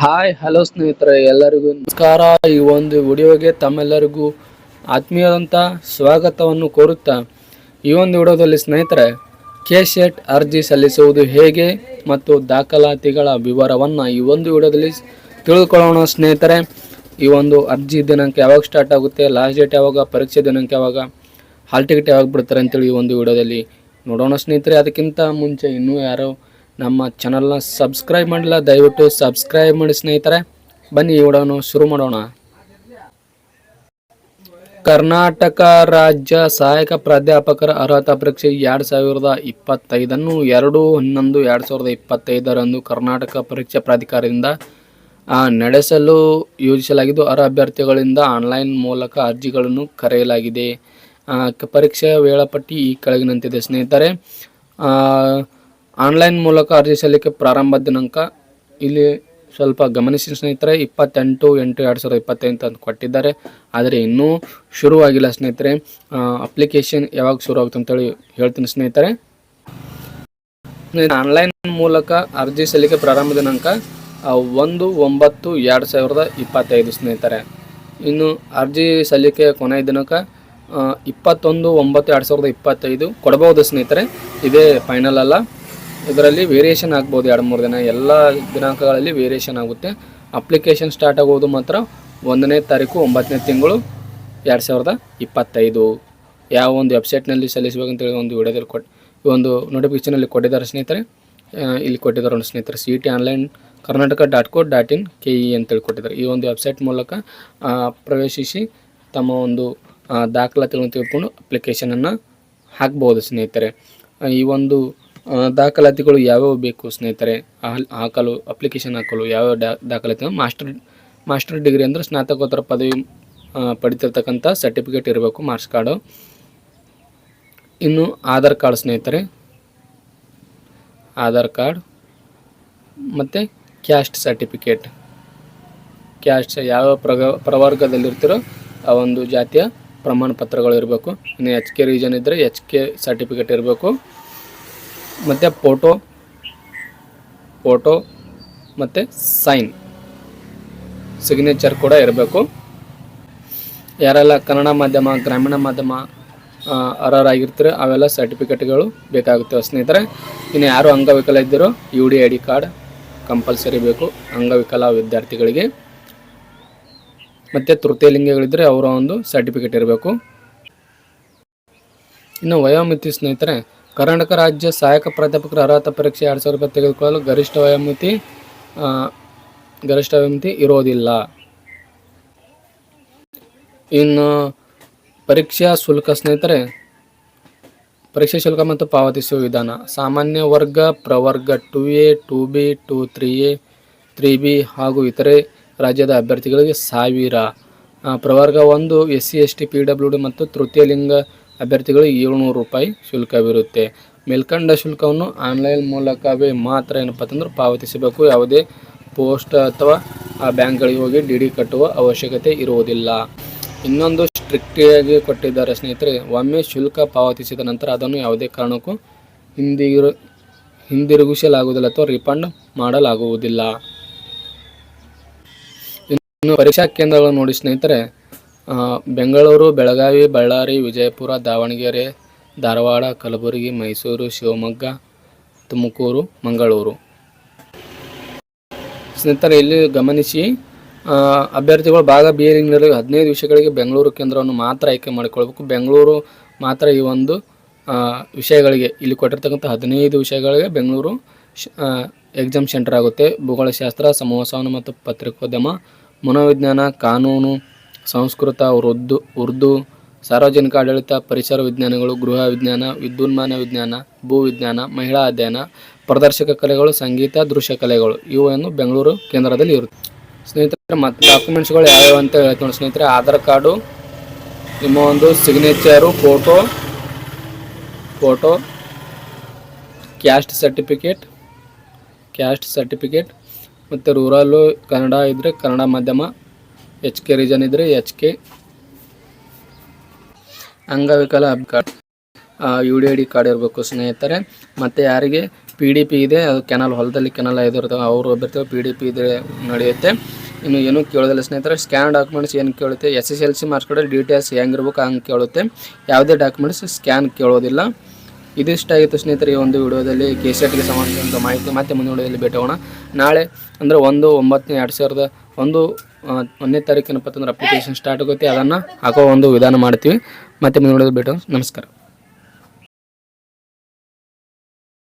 Hi hello ಸ್ನೇಹಿತರೆ, ಎಲ್ಲರಿಗೂ ನಮಸ್ಕಾರ. ಈ ಒಂದು ವಿಡಿಯೋಗೆ ತಮ್ಮೆಲ್ಲರಿಗೂ ಆತ್ಮೀಯದಂಥ ಸ್ವಾಗತವನ್ನು ಕೋರುತ್ತಾ, ಈ ಒಂದು ವಿಡಿಯೋದಲ್ಲಿ ಸ್ನೇಹಿತರೆ ಕೆ ಶೆಟ್ ಅರ್ಜಿ ಸಲ್ಲಿಸುವುದು ಹೇಗೆ ಮತ್ತು ದಾಖಲಾತಿಗಳ ವಿವರವನ್ನು ಈ ಒಂದು ವಿಡಿಯೋದಲ್ಲಿ ತಿಳಿದುಕೊಳ್ಳೋಣ ಸ್ನೇಹಿತರೆ. ಈ ಒಂದು ಅರ್ಜಿ ದಿನಾಂಕ ಯಾವಾಗ ಸ್ಟಾರ್ಟ್ ಆಗುತ್ತೆ ಲಾಸ್ಟ್ ಡೇಟ್ ಯಾವಾಗ, ಪರೀಕ್ಷೆ ದಿನಾಂಕ ಯಾವಾಗ ಹಾಲ್ ಟಿಕೆಟ್ ಯಾವಾಗ ಬಿಡ್ತಾರೆ ಅಂತೇಳಿ ಈ ಒಂದು ವಿಡಿಯೋದಲ್ಲಿ ನೋಡೋಣ ಸ್ನೇಹಿತರೆ. ಅದಕ್ಕಿಂತ ಮುಂಚೆ ಇನ್ನೂ ಯಾರೋ ನಮ್ಮ ಚಾನಲ್ನ ಸಬ್ಸ್ಕ್ರೈಬ್ ಮಾಡಿಲ್ಲ ದಯವಿಟ್ಟು ಸಬ್ಸ್ಕ್ರೈಬ್ ಮಾಡಿ ಸ್ನೇಹಿತರೆ. ಬನ್ನಿ ಈ ವಿಡಿಯೋನ ಶುರು ಮಾಡೋಣ. ಕರ್ನಾಟಕ ರಾಜ್ಯ ಸಹಾಯಕ ಪ್ರಾಧ್ಯಾಪಕರ ಅರ್ಹತಾ ಪರೀಕ್ಷೆ ಎರಡು ಸಾವಿರದ ಇಪ್ಪತ್ತೈದನ್ನು ಎರಡು ಹನ್ನೊಂದು ಎರಡು ಸಾವಿರದ ಇಪ್ಪತ್ತೈದರಂದು ಕರ್ನಾಟಕ ಪರೀಕ್ಷಾ ಪ್ರಾಧಿಕಾರದಿಂದ ನಡೆಸಲು ಯೋಜಿಸಲಾಗಿದ್ದು, ಅರ್ಹ ಅಭ್ಯರ್ಥಿಗಳಿಂದ ಆನ್ಲೈನ್ ಮೂಲಕ ಅರ್ಜಿಗಳನ್ನು ಕರೆಯಲಾಗಿದೆ. ಪರೀಕ್ಷೆಯ ವೇಳಾಪಟ್ಟಿ ಈ ಕೆಳಗಿನಂತಿದೆ ಸ್ನೇಹಿತರೆ. ಆನ್ಲೈನ್ ಮೂಲಕ ಅರ್ಜಿ ಸಲ್ಲಿಕೆ ಪ್ರಾರಂಭ ದಿನಾಂಕ ಇಲ್ಲಿ ಸ್ವಲ್ಪ ಗಮನಿಸಿ ಸ್ನೇಹಿತರೆ, ಇಪ್ಪತ್ತೆಂಟು ಎಂಟು ಎರಡು ಸಾವಿರದ ಇಪ್ಪತ್ತೈದು ಅಂತ ಕೊಟ್ಟಿದ್ದಾರೆ. ಆದರೆ ಇನ್ನೂ ಶುರುವಾಗಿಲ್ಲ ಸ್ನೇಹಿತರೆ. ಅಪ್ಲಿಕೇಶನ್ ಯಾವಾಗ ಶುರು ಆಗುತ್ತೆ ಅಂತೇಳಿ ಹೇಳ್ತೀನಿ ಸ್ನೇಹಿತರೆ. ಆನ್ಲೈನ್ ಮೂಲಕ ಅರ್ಜಿ ಸಲ್ಲಿಕೆ ಪ್ರಾರಂಭ ದಿನಾಂಕ ಒಂದು ಒಂಬತ್ತು ಎರಡು ಸಾವಿರದ ಇಪ್ಪತ್ತೈದು ಸ್ನೇಹಿತರೆ. ಇನ್ನು ಅರ್ಜಿ ಸಲ್ಲಿಕೆ ಕೊನೆಯ ದಿನಾಂಕ ಇಪ್ಪತ್ತೊಂದು ಒಂಬತ್ತು ಎರಡು ಸಾವಿರದ ಇಪ್ಪತ್ತೈದು. ಕೊಡಬಹುದು ಸ್ನೇಹಿತರೆ. ಇದೇ ಫೈನಲ್ ಅಲ್ಲ. ಇದರಲ್ಲಿ ವೇರಿಯೇಷನ್ ಆಗ್ಬೋದು ಎರಡು ಮೂರು ದಿನ. ಎಲ್ಲ ದಿನಾಂಕಗಳಲ್ಲಿ ವೇರಿಯೇಷನ್ ಆಗುತ್ತೆ. ಅಪ್ಲಿಕೇಶನ್ ಸ್ಟಾರ್ಟ್ ಆಗೋದು ಮಾತ್ರ ಒಂದನೇ ತಾರೀಕು ಒಂಬತ್ತನೇ ತಿಂಗಳು ಎರಡು ಸಾವಿರದ ಇಪ್ಪತ್ತೈದು. ಯಾವ ಒಂದು ವೆಬ್ಸೈಟ್ನಲ್ಲಿ ಸಲ್ಲಿಸಬೇಕಂತೇಳಿ ಒಂದು ವಿಡಿಯೋದಲ್ಲಿ ಕೊಟ್ಟು ಈ ಒಂದು ನೋಟಿಫಿಕೇಷನಲ್ಲಿ ಕೊಟ್ಟಿದ್ದಾರೆ ಸ್ನೇಹಿತರೆ. ಇಲ್ಲಿ ಕೊಟ್ಟಿದ್ದಾರೆ ಸ್ನೇಹಿತರೆ. C T online Karnataka dot co dot in K E ಅಂತೇಳಿ ಕೊಟ್ಟಿದ್ದಾರೆ. ಈ ಒಂದು ವೆಬ್ಸೈಟ್ ಮೂಲಕ ಪ್ರವೇಶಿಸಿ ತಮ್ಮ ಒಂದು ದಾಖಲಾತಿಗಳನ್ನು ತಿಳ್ಕೊಂಡು ಅಪ್ಲಿಕೇಶನನ್ನು ಹಾಕ್ಬೋದು ಸ್ನೇಹಿತರೆ. ಈ ಒಂದು ದಾಖಲಾತಿಗಳು ಯಾವ್ಯಾವ ಬೇಕು ಸ್ನೇಹಿತರೆ? ಹಾಕಲು ಅಪ್ಲಿಕೇಶನ್ ಹಾಕಲು ಯಾವ್ಯಾವ ಡಾ ದಾಖಲಾತಿ ಮಾಸ್ಟರ್ ಮಾಸ್ಟರ್ ಡಿಗ್ರಿ ಅಂದರೆ ಸ್ನಾತಕೋತ್ತರ ಪದವಿ ಪಡಿತಿರ್ತಕ್ಕಂಥ ಸರ್ಟಿಫಿಕೇಟ್ ಇರಬೇಕು ಮಾರ್ಕ್ಸ್ ಕಾರ್ಡು ಇನ್ನು ಆಧಾರ್ ಕಾರ್ಡ್ ಸ್ನೇಹಿತರೆ. ಆಧಾರ್ ಕಾರ್ಡ್. ಮತ್ತು ಕ್ಯಾಸ್ಟ್ ಸರ್ಟಿಫಿಕೇಟ್ ಕ್ಯಾಸ್ಟ್ ಯಾವ ಪ್ರಗ ಪ್ರವರ್ಗದಲ್ಲಿರ್ತಿರೋ ಆ ಒಂದು ಜಾತಿಯ ಪ್ರಮಾಣ ಪತ್ರಗಳು ಇರಬೇಕು. ಇನ್ನು ಎಚ್ ಕೆ ರೀಜನ್ ಇದ್ದರೆ ಎಚ್ ಕೆ ಸರ್ಟಿಫಿಕೇಟ್ ಇರಬೇಕು. ಮತ್ತು ಫೋಟೋ ಫೋಟೋ ಮತ್ತು ಸೈನ್ ಸಿಗ್ನೇಚರ್ ಕೂಡ ಇರಬೇಕು. ಯಾರೆಲ್ಲ ಕನ್ನಡ ಮಾಧ್ಯಮ, ಗ್ರಾಮೀಣ ಮಾಧ್ಯಮ ಅರ್ಹರಾಗಿರ್ತಾರೆ ಅವೆಲ್ಲ ಸರ್ಟಿಫಿಕೇಟ್ಗಳು ಬೇಕಾಗುತ್ತೆ ಸ್ನೇಹಿತರೆ. ಇನ್ನು ಯಾರು ಅಂಗವಿಕಲ ಇದ್ದೀರೋ U D I D card compulsory ಬೇಕು ಅಂಗವಿಕಲ ವಿದ್ಯಾರ್ಥಿಗಳಿಗೆ. ಮತ್ತು ತೃತೀಯ ಲಿಂಗಗಳಿದ್ದರೆ ಅವರ ಒಂದು ಸರ್ಟಿಫಿಕೇಟ್ ಇರಬೇಕು. ಇನ್ನು ವಯೋಮಿತಿ ಸ್ನೇಹಿತರೆ ಕರ್ನಾಟಕ ರಾಜ್ಯ ಸಹಾಯಕ ಪ್ರಾಧ್ಯಾಪಕರ ಅರ್ಹತಾ ಪರೀಕ್ಷೆ ಎರಡು ಸಾವಿರ ರೂಪಾಯಿ ತೆಗೆದುಕೊಳ್ಳಲು ಗರಿಷ್ಠ ವಯೋಮಿತಿ ಗರಿಷ್ಠ ವಯೋಮಿತಿ ಇರೋದಿಲ್ಲ. ಇನ್ನು ಪರೀಕ್ಷಾ ಶುಲ್ಕ ಸ್ನೇಹಿತರೆ, ಪರೀಕ್ಷೆ ಶುಲ್ಕ ಮತ್ತು ಪಾವತಿಸುವ ವಿಧಾನ. ಸಾಮಾನ್ಯ ವರ್ಗ, ಪ್ರವರ್ಗ two A two B to three A three B ಹಾಗೂ ಇತರೆ ರಾಜ್ಯದ ಅಭ್ಯರ್ಥಿಗಳಿಗೆ ಸಾವಿರ. ಪ್ರವರ್ಗ ಒಂದು S C S T P W D ಮತ್ತು ತೃತೀಯ ಲಿಂಗ ಅಭ್ಯರ್ಥಿಗಳಿಗೆ ಏಳ್ನೂರು ರೂಪಾಯಿ ಶುಲ್ಕವಿರುತ್ತೆ. ಮೇಲ್ಕಂಡ ಶುಲ್ಕವನ್ನು ಆನ್ಲೈನ್ ಮೂಲಕವೇ ಮಾತ್ರ ಏನಪ್ಪ ಅಂತಂದ್ರೆ ಪಾವತಿಸಬೇಕು. ಯಾವುದೇ ಪೋಸ್ಟ್ ಅಥವಾ ಆ ಬ್ಯಾಂಕ್ಗಳಿಗೆ ಹೋಗಿ ಡಿ ಡಿ ಕಟ್ಟುವ ಅವಶ್ಯಕತೆ ಇರುವುದಿಲ್ಲ. ಇನ್ನೊಂದು ಸ್ಟ್ರಿಕ್ಟಿಯಾಗಿ ಕೊಟ್ಟಿದ್ದಾರೆ ಸ್ನೇಹಿತರೆ, ಒಮ್ಮೆ ಶುಲ್ಕ ಪಾವತಿಸಿದ ನಂತರ ಅದನ್ನು ಯಾವುದೇ ಕಾರಣಕ್ಕೂ ಹಿಂದಿರು, ಹಿಂದಿರುಗಿಸಲಾಗುವುದಿಲ್ಲ ಅಥವಾ ರಿಫಂಡ್ ಮಾಡಲಾಗುವುದಿಲ್ಲ. ಇನ್ನು ಪರೀಕ್ಷಾ ಕೇಂದ್ರಗಳು ನೋಡಿ ಸ್ನೇಹಿತರೆ ಬೆಂಗಳೂರು, ಬೆಳಗಾವಿ, ಬಳ್ಳಾರಿ, ವಿಜಯಪುರ, ದಾವಣಗೆರೆ, ಧಾರವಾಡ, ಕಲಬುರಗಿ, ಮೈಸೂರು, ಶಿವಮೊಗ್ಗ, ತುಮಕೂರು, ಮಂಗಳೂರು. ಸ್ನೇಹಿತರೆ, ಇಲ್ಲಿ ಗಮನಿಸಿ ಅಭ್ಯರ್ಥಿಗಳು ಭಾಗ ಬಿ ಲಿಂಗ್ನಲ್ಲಿ ಹದಿನೈದು ವಿಷಯಗಳಿಗೆ ಬೆಂಗಳೂರು ಕೇಂದ್ರವನ್ನು ಮಾತ್ರ ಆಯ್ಕೆ ಮಾಡಿಕೊಳ್ಬೇಕು. ಬೆಂಗಳೂರು ಮಾತ್ರ ಈ ಒಂದು ವಿಷಯಗಳಿಗೆ, ಇಲ್ಲಿ ಕೊಟ್ಟಿರ್ತಕ್ಕಂಥ ಹದಿನೈದು ವಿಷಯಗಳಿಗೆ ಬೆಂಗಳೂರು ಎಕ್ಸಾಮ್ ಸೆಂಟರ್ ಆಗುತ್ತೆ. ಭೂಗೋಳಶಾಸ್ತ್ರ ಸಮೂಹಸವನ ಮತ್ತು ಪತ್ರಿಕೋದ್ಯಮ, ಮನೋವಿಜ್ಞಾನ, ಕಾನೂನು ಸಂಸ್ಕೃತ, ಉರ್ದು ಉರ್ದು, ಸಾರ್ವಜನಿಕ ಆಡಳಿತ, ಪರಿಸರ ವಿಜ್ಞಾನಗಳು, ಗೃಹ ವಿಜ್ಞಾನ, ವಿದ್ಯುನ್ಮಾನ ವಿಜ್ಞಾನ, ಭೂ ವಿಜ್ಞಾನ, ಮಹಿಳಾ ಅಧ್ಯಯನ, ಪ್ರದರ್ಶಕ ಕಲೆಗಳು, ಸಂಗೀತ, ದೃಶ್ಯ ಕಲೆಗಳು. ಇವನ್ನು ಬೆಂಗಳೂರು ಕೇಂದ್ರದಲ್ಲಿ ಇರುತ್ತೆ. ಸ್ನೇಹಿತರೆ, ಮತ್ತು ಡಾಕ್ಯುಮೆಂಟ್ಸ್ಗಳು ಯಾವ್ಯಾವ ಅಂತ ಹೇಳ್ತೀನಿ ಸ್ನೇಹಿತರೆ. ಆಧಾರ್ ಕಾರ್ಡು, ನಿಮ್ಮ ಒಂದು signature photo photo caste certificate caste certificate ಮತ್ತು ರೂರಲ್ಲು ಕನ್ನಡ ಇದ್ದರೆ ಕನ್ನಡ ಮಾಧ್ಯಮ ಎಚ್ ಕೆ ರೀಜನ್ ಇದ್ದರೆ ಎಚ್ ಕೆ ಅಂಗವಿಕಲ hub card. U D I D card ಇರಬೇಕು ಸ್ನೇಹಿತರೆ. ಮತ್ತು ಯಾರಿಗೆ ಪಿ ಡಿ ಪಿ ಇದೆ, ಅದು ಕೆನಲ್ ಹೊಲದಲ್ಲಿ ಕೆನಲ್ ಇದಿರ್ತವೆ ಅವರು ಬರ್ತಾರೆ ಪಿ ಡಿ ಪಿ ಇದ್ರೆ ನಡೆಯುತ್ತೆ. ಇನ್ನು ಏನೂ ಕೇಳೋದಿಲ್ಲ ಸ್ನೇಹಿತರೆ, ಸ್ಕ್ಯಾನ್ ಡಾಕ್ಯುಮೆಂಟ್ಸ್ ಏನು ಕೇಳುತ್ತೆ, S S L C marks ಕೂಡ ಡೀಟೇಲ್ಸ್ ಹೆಂಗಿರ್ಬೇಕು ಹಂಗೆ ಕೇಳುತ್ತೆ. ಯಾವುದೇ ಡಾಕ್ಯುಮೆಂಟ್ಸ್ ಸ್ಕ್ಯಾನ್ ಕೇಳೋದಿಲ್ಲ. ಇದಿಷ್ಟ ಆಗಿತ್ತು ಸ್ನೇಹಿತರೆ ಈ ಒಂದು ವಿಡಿಯೋದಲ್ಲಿ. ಕೆ ಸಿ ಗೆ ಸಂಬಂಧಿಸಿದಂಥ ಮಾಹಿತಿ ಮತ್ತೆ ಮುಂದಿನ ವಿಡಿಯೋದಲ್ಲಿ ಭೇಟಿ ನಾಳೆ ಅಂದರೆ ಒಂದು ಒಂಬತ್ತನೇ ಎರಡು ಸಾವಿರದ ಒಂದು ಒಂದನೇ ತಾರೀಕು ಏನಪ್ಪ ಅಂತಂದ್ರೆ ಅಪ್ಲಿಕೇಶನ್ ಸ್ಟಾರ್ಟ್ ಆಗುತ್ತೆ. ಅದನ್ನು ಹಾಕೋ ಒಂದು ವಿಧಾನ ಮಾಡ್ತೀವಿ. ಮತ್ತೆ ಮುಂದೆ ನೋಡೋದು ಭೇಟಿ ನಮಸ್ಕಾರ.